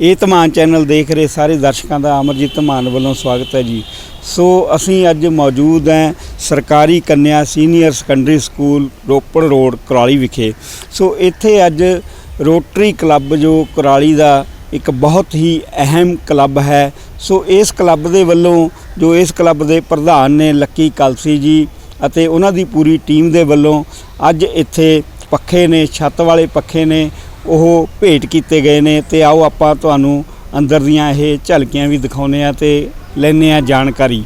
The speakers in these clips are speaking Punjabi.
ਇਹ ਧਮਾਨ ਚੈਨਲ ਦੇਖ ਰਹੇ ਸਾਰੇ ਦਰਸ਼ਕਾਂ ਦਾ ਅਮਰਜੀਤ ਧਮਾਨ ਵੱਲੋਂ ਸਵਾਗਤ ਹੈ ਜੀ। ਸੋ ਅਸੀਂ ਅੱਜ ਮੌਜੂਦ ਹਾਂ ਸਰਕਾਰੀ ਕੰਨਿਆ senior secondary school Ropar road Kurali ਵਿਖੇ। ਸੋ ਇੱਥੇ ਅੱਜ ਰੋਟਰੀ ਕਲੱਬ ਜੋ ਕੁਰਾਲੀ ਦਾ ਇੱਕ ਬਹੁਤ ਹੀ ਅਹਿਮ ਕਲੱਬ ਹੈ। ਸੋ ਇਸ ਕਲੱਬ ਦੇ ਵੱਲੋਂ ਜੋ ਇਸ ਕਲੱਬ ਦੇ ਪ੍ਰਧਾਨ ਨੇ ਲੱਕੀ ਕਲਸੀ ਜੀ ਅਤੇ ਉਹਨਾਂ ਦੀ ਪੂਰੀ ਟੀਮ ਦੇ ਵੱਲੋਂ ਅੱਜ ਇੱਥੇ ਪੱਖੇ ਨੇ, ਛੱਤ ਵਾਲੇ ਪੱਖੇ ਨੇ ਉਹ ਭੇਟ ਕੀਤੇ ਗਏ ਨੇ ਤੇ ਆਓ ਆਪਾਂ ਤੁਹਾਨੂੰ ਅੰਦਰ ਦੀਆਂ ਇਹ ਝਲਕੀਆਂ ਵੀ ਦਿਖਾਉਨੇ ਆ ਤੇ ਲੈਨੇ ਆ ਜਾਣਕਾਰੀ।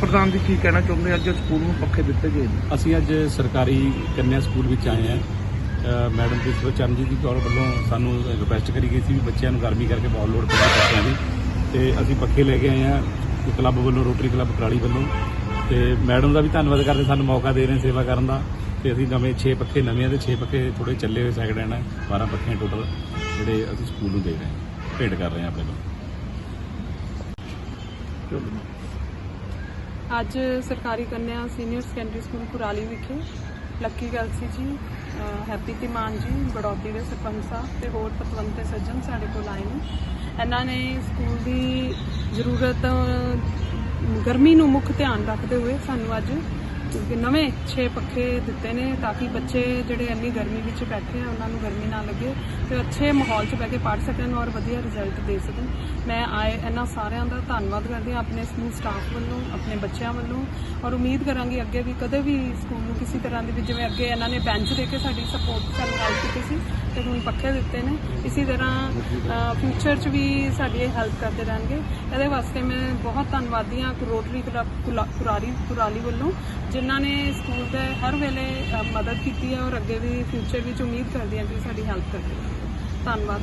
ਪ੍ਰਧਾਨ ਜੀ ਕੀ ਕਹਿਣਾ ਚਾਹੁੰਦੇ ਅੱਜ ਸਕੂਲ ਨੂੰ ਪੱਖੇ ਦਿੱਤੇ ਗਏ ਨੇ। ਅਸੀਂ ਅੱਜ ਸਰਕਾਰੀ ਕੰਨਿਆ ਸਕੂਲ ਵਿੱਚ ਆਏ ਹਾਂ। ਮੈਡਮ ਪ੍ਰਿੰਸੀਪਲ ਚਰਨਜੀਤ ਦੀ ਕੌਰ ਵੱਲੋਂ ਸਾਨੂੰ ਰਿਕੁਐਸਟ ਕਰੀ ਗਈ ਸੀ ਵੀ ਬੱਚਿਆਂ ਨੂੰ ਗਰਮੀ ਕਰਕੇ ਬਹੁਤ ਲੋੜ ਪੈਂਦੀ ਪੱਖਿਆਂ ਦੀ। ਤੇ ਅਸੀਂ ਪੱਖੇ ਲੈ ਕੇ ਆਏ ਹਾਂ ਕਲੱਬ ਵੱਲੋਂ ਰੋਟਰੀ ਕਲੱਬ ਕਰਾਲੀ ਵੱਲੋਂ। ਤੇ ਮੈਡਮ ਦਾ ਵੀ ਧੰਨਵਾਦ ਕਰਦੇ ਸਾਨੂੰ ਮੌਕਾ ਦੇ ਰਹੇ ਨੇ ਸੇਵਾ ਕਰਨ ਦਾ। ਤੇ ਅਸੀਂ ਨਵੇਂ 6 ਪੱਖੇ ਨਵੇਂ ਆ ਤੇ 6 ਪੱਖੇ ਥੋੜੇ ਚੱਲੇ ਹੋਏ ਸੈਕਿੰਡ ਹੈਂਡ ਹੈ 12 ਪੱਖੇ ਟੋਟਲ ਜਿਹੜੇ ਅਸੀਂ ਸਕੂਲ ਨੂੰ ਦੇ ਰਹੇ ਹਾਂ। ਭੇਟ ਕਰ ਰਹੇ ਹਾਂ ਆਪਣੇ ਵੱਲੋਂ। ਅੱਜ ਸਰਕਾਰੀ ਕੰਨਿਆ ਸੀਨੀਅਰ ਸੈਕੰਡਰੀ ਸਕੂਲ ਕੁਰਾਲੀ ਵਿਖੇ ਲੱਕੀ ਗਲਸੀ ਜੀ ਹੈਪੀ ਤਿਮਾਨ ਜੀ, ਬੜੌਤੀ ਦੇ ਸਰਪੰਚ ਸਾਹਿਬ ਤੇ ਹੋਰ ਪਤਵੰਤੇ ਸੱਜਣ ਸਾਡੇ ਕੋਲ ਆਏ ਨੇ। ਇਹਨਾਂ ਨੇ ਸਕੂਲ ਦੀ ਜ਼ਰੂਰਤ ਗਰਮੀ ਨੂੰ ਮੁੱਖ ਧਿਆਨ ਰੱਖਦੇ ਹੋਏ ਸਾਨੂੰ ਅੱਜ ਨਵੇਂ 6 ਪੱਖੇ ਦਿੱਤੇ ਨੇ ਤਾਂ ਕਿ ਬੱਚੇ ਜਿਹੜੇ ਇੰਨੀ ਗਰਮੀ ਵਿੱਚ ਬੈਠੇ ਆ, ਉਹਨਾਂ ਨੂੰ ਗਰਮੀ ਨਾ ਲੱਗੇ ਤੇ ਅੱਛੇ ਮਾਹੌਲ 'ਚ ਬਹਿ ਕੇ ਪੜ੍ਹ ਸਕਣ ਔਰ ਵਧੀਆ ਰਿਜ਼ਲਟ ਦੇ ਸਕਣ। ਮੈਂ ਆਏ ਇਹਨਾਂ ਸਾਰਿਆਂ ਦਾ ਧੰਨਵਾਦ ਕਰਦੀ ਹਾਂ ਆਪਣੇ ਸਕੂਲ ਸਟਾਫ ਵੱਲੋਂ, ਆਪਣੇ ਬੱਚਿਆਂ ਵੱਲੋਂ ਔਰ ਉਮੀਦ ਕਰਾਂਗੀ ਅੱਗੇ ਵੀ ਕਦੇ ਵੀ ਸਕੂਲ ਨੂੰ ਕਿਸੇ ਤਰ੍ਹਾਂ ਦੀ ਵੀ ਜਿਵੇਂ ਅੱਗੇ ਇਹਨਾਂ ਨੇ ਬੈਂਚ ਦੇ ਕੇ ਸਾਡੀ ਸਪੋਰਟ ਸਾਨੂੰ ਹੈਲਪ ਕੀਤੀ ਸੀ, ਤੇ ਹੁਣ ਪੱਖੇ ਦਿੱਤੇ ਨੇ। ਇਸੇ ਤਰ੍ਹਾਂ ਫਿਊਚਰ 'ਚ ਵੀ ਸਾਡੀ ਇਹ ਹੈਲਪ ਕਰਦੇ ਰਹਿਣਗੇ। ਇਹਦੇ ਵਾਸਤੇ ਮੈਂ ਬਹੁਤ ਧੰਨਵਾਦੀ ਹਾਂ ਰੋਟਰੀ ਕਲੱਬ ਕੁਲਾ- ਕੁਰਾਲੀ ਕੁਰਾਲੀ ਵੱਲੋਂ ਜਿਨ੍ਹਾਂ ਨੇ ਸਕੂਲ ਦੇ ਹਰ ਵੇਲੇ ਮਦਦ ਕੀਤੀ ਹੈ ਔਰ ਅੱਗੇ ਵੀ ਫਿਊਚਰ ਵਿੱਚ ਉਮੀਦ ਕਰਦੀ ਹਾਂ ਕਿ ਸਾਡੀ ਹੈਲਪ ਕਰਦੇ ਧੰਨਵਾਦ।